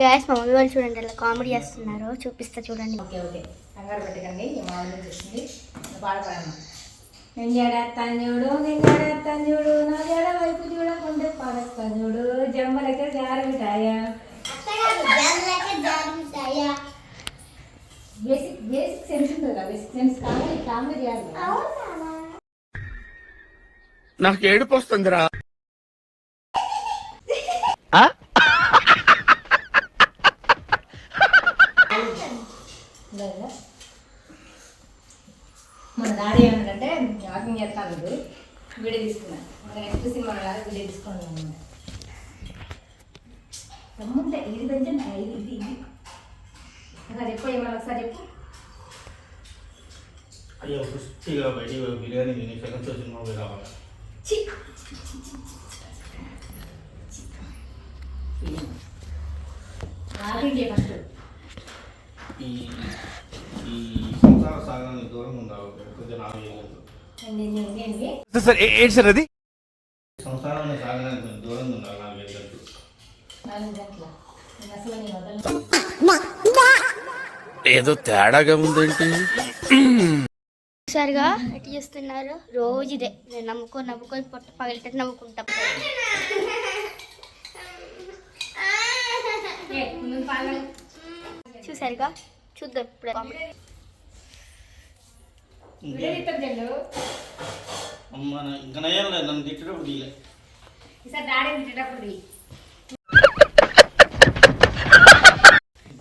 Gas మా mummy వాళ్ళు చూడండి అలా కామెడీ చేస్తున్నారు చూపిస్తా చూడండి. Okay okay. కంగారు పెట్టకండి మామూలు చూస్తుంది. పాడపడమ్మా నేను జడేస్తాను చూడు నేను జడేస్తాను చూడు నా జడ వైపు చూడకుంటే పడస్తాను చూడు. జమ్మలైతే జారి మిఠాయా బేసిక్ బేసిక్ సెన్స్ ఉంటుంది కదా బేసిక్ సెన్స్ కామెడీ కామెడీ చేయాలి. నాకు ఏడుపు వస్తుందిరా. లేదా? మన డాడీ ఏమంటే వాకింగ్ చేస్తాను. వీడియో తీసుకున్నాను మన నెక్స్ట్ సినిమా లాగా వీడియో తీసుకున్నాను అనమాట రమ్ముంటే ఇది పెంచండి ఇది ఇది ఇది. ఒకసారి చెప్పు ఏమన్నా ఒకసారి చెప్పు. అయ్యో పుష్టిగా బయటికి బిర్యానీ తిని సెకండ్ షో సినిమా పోయి రావాలి. చి వాకింగ్ చేయ ఫస్ట్ ఈ సంసార సాగరానికి దూరం ఉండాలి కొద్దిగా నాకు చేయలేదు నేను ఏంటి సార్ ఏంటి సార్ అది? సంసారాన్ని సాగడానికి కొంచెం దూరంగా ఉండాలి నాకు వెళ్ళదు నాలుగు గంటల నేను అసలు నీ వదలను ఏదో తేడాగా ఉందేంటి? సరిగా ఎటు చేస్తున్నారు? రోజు ఇదే నేను నమ్ముకొని నమ్ముకొని పొట్ట పగిలితే నమ్ముకుంటా. చూసారుగా? చూద్దాం ఇప్పుడు. అమ్మ నా- ఇంకా నయ్యం లేదు నన్ను తిట్టేటప్పుడు తీయలే. ఈసారి డాడీ తిట్టేటప్పుడు తీ.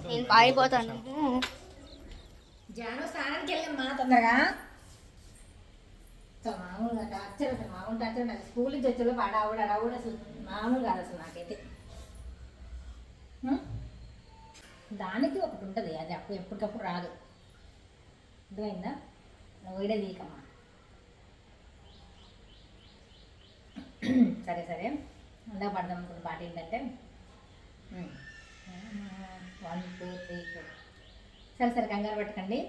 నేను పారిపోతాను. జాను స్నానానికి వెళ్ళమ్మా తొందరగా. మామూలుగా టార్చర్ అసలు మామూలు టార్చర్ నాకు స్కూల్ నుంచి వచ్చేలో అడావుడు అడావుడు అసలు మామూలు కాదు అసలు నాకైతే? దానికి ఒకటి ఉంటుంది అది అప్పుడు ఎప్పటికప్పుడు రాదు. అర్థమైందా? నువ్వు వీడే సరే సరే. అలా పడదాం అనుకున్న పాట ఏంటంటే వన్ టూ త్రీ ఫోర్. సరే సరే కంగారు పెట్టకండి.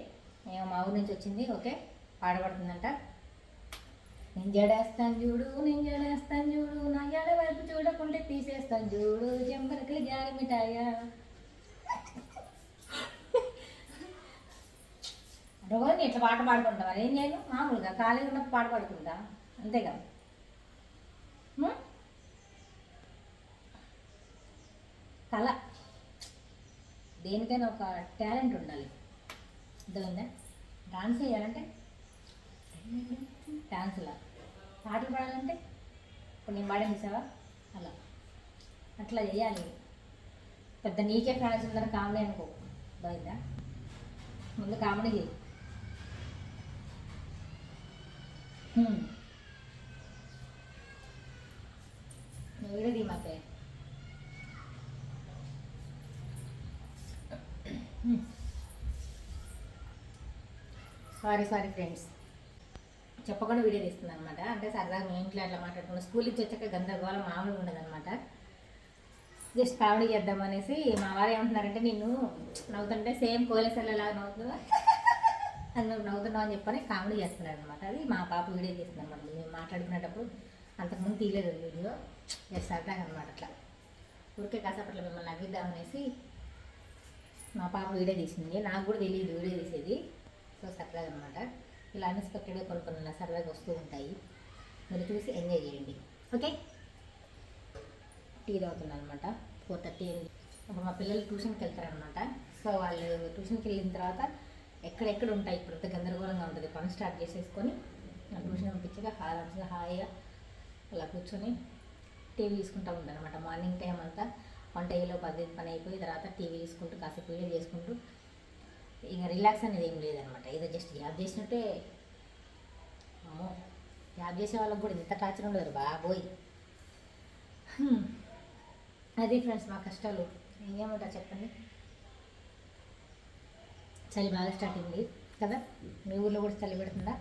మేము మా ఊరు నుంచి వచ్చింది ఓకే? పాడబడుతుందంట నేను జడేస్తాను చూడు నేను జడేస్తాను చూడు నా జడ వైపు చూడకుంటే తీసేస్తాను చూడు జంబరకలు జారి మిఠాయా రోజు ఇట్లా పాట పాడుకుంటా మరి ఏం చేయను మామూలుగా ఖాళీగా ఉన్నప్పుడు పాట పాడుకుంటా అంతేగా. హ్మ్? కళ. దేనికైనా ఒక టాలెంట్ ఉండాలి. అర్థమైందా? డాన్స్ చేయాలంటే? డాన్స్లా. పాటలు పాడాలంటే? ఇప్పుడు నేను పాడే చూసావా? అలా. అట్లా చేయాలి. పెద్ద నీకే ఫ్యాన్స్ ఉందని కామెడీ అనుకో. అర్థమైందా? ముందు కామెడీ చేయి. నువ్వు వీడియో మాకే సారీ సారీ ఫ్రెండ్స్ చెప్పకుండా వీడియో తీస్తుంది అనమాట అంటే సరదాగా మీ ఇంట్లో అట్లా మాట్లాడుకున్నాం స్కూల్ నుంచి వచ్చాక గందరగోళం మామూలుగా ఉండదనమాట జస్ట్ జస్ట్ కామెడీ చేద్దామనేసి మా వారు ఏమంటున్నారంటే నేను నవ్వుతుంటే సేమ్ కోలేసల్లాగా నవ్వుతుందా అని నవ్వుతున్నావు అని చెప్పని కామెడీ చేస్తున్నాడు అనమాట అది మా పాప వీడియో తీస్తుంది అనమాట మేము మాట్లాడుకునేటప్పుడు అంతకుముందు తీయలేదు వీడియో. జస్ట్ సరదాగా అనమాట అట్లా. ఊరికే కాసేపట్లో మిమ్మల్ని నవ్విద్దామనేసి మా పాప వీడియో తీసింది. నాకు కూడా తెలియదు వీడియో తీసేది. సో సరదాగా అనమాట ఇలా అన్ఎక్స్పెక్టెడ్గా కొన్ని కొన్ని సరదాగా వస్తూ ఉంటాయి. మీరు చూసి ఎంజాయ్ చేయండి. ఓకే టీ తాగుతున్నాను అనమాట ఫోర్ థర్టీ అప్పుడు మా పిల్లలు ట్యూషన్కి వెళ్తారనమాట సో వాళ్ళు ట్యూషన్కి వెళ్ళిన తర్వాత ఎక్కడెక్కడ ఉంటాయి ఇప్పుడు అంత గందరగోళంగా ఉంటుంది. పని స్టార్ట్ చేసేసుకొని ట్యూషన్ పంపించగా హాయిగా హాయిగా అలా కూర్చొని టీవీ తీసుకుంటూ ఉంటాను అనమాట మార్నింగ్ టైం అంతా వంట అయ్యేలో పది పని అయిపోయి తర్వాత టీవీ తీసుకుంటూ కాసేపు వీడియో చేసుకుంటూ ఇక రిలాక్స్ అనేది ఏం లేదనమాట ఏదో జస్ట్ యాప్ చేసినట్టే అమ్మో యాప్ చేసే వాళ్ళకి కూడా ఇంత టార్చర్ ఉండదు బాబోయ్. అది ఫ్రెండ్స్ మా కష్టాలు. ఇంకేమంటారు చెప్పండి? చలి బాగా స్టార్ట్ అయింది కదా? మీ ఊళ్ళో కూడా చలి పెడుతుందా?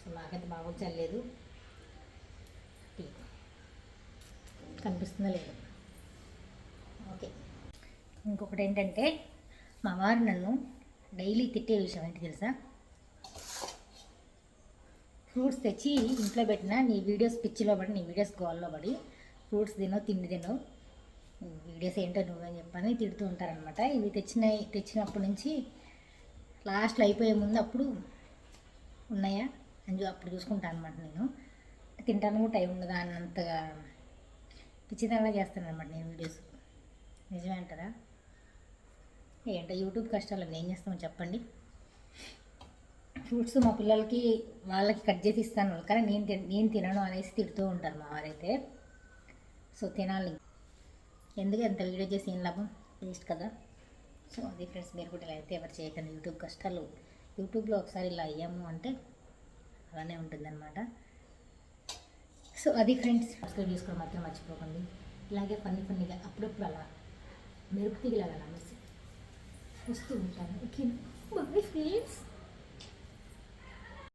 సో మాకైతే బాగా చలి లేదు. కనిపిస్తుందా లేదు? ఓకే. ఇంకొకటి ఏంటంటే మా వారు నన్ను డైలీ తిట్టే విషయం ఏంటి తెలుసా? ఫ్రూట్స్ తెచ్చి ఇంట్లో పెట్టిన నీ వీడియోస్ పిచ్చిలో పడి నీ వీడియోస్ గోల్లో పడి ఫ్రూట్స్ తినో తిండి తినో వీడియోస్ ఏంటో నువ్వని చెప్పని తిడుతూ ఉంటారనమాట ఇవి తెచ్చిన తెచ్చినప్పటి నుంచి లాస్ట్లో అయిపోయే ముందు అప్పుడు ఉన్నాయా? అని అప్పుడు చూసుకుంటాను అనమాట నేను. తింటాను కూడా టైం ఉండదా అన్నంతగా పిచ్చితంగా చేస్తాను అనమాట నేను వీడియోస్. నిజమే అంటారా? ఏంటో యూట్యూబ్ కష్టాలు ఏం చేస్తామో చెప్పండి. ఫ్రూట్స్ మా పిల్లలకి వాళ్ళకి కట్ చేసి ఇస్తాను. కానీ నేను తిన నేను తినను అనేసి తిడుతూ ఉంటారు మా వారైతే. సో తినాలి. ఎందుకు ఎంత వీడియో చేసి ఏం లాభం? వేస్ట్ కదా. సో అది ఫ్రెండ్స్ మీరు కూడా ఇలా అయితే ఎవరు చేయకండి. యూట్యూబ్ కష్టాలు. యూట్యూబ్లో ఒకసారి ఇలా అయ్యాము అంటే అలానే ఉంటుందన్నమాట. సో అది ఫ్రెండ్స్ సబ్స్క్రైబ్ చేసుకోవడం మాత్రం మర్చిపోకండి. ఇలాగే ఫన్నీ ఫన్నీగా అప్పుడప్పుడు అలా మెరుపు తీగలాగా వస్తూ ఉంటాను. Okay bye friends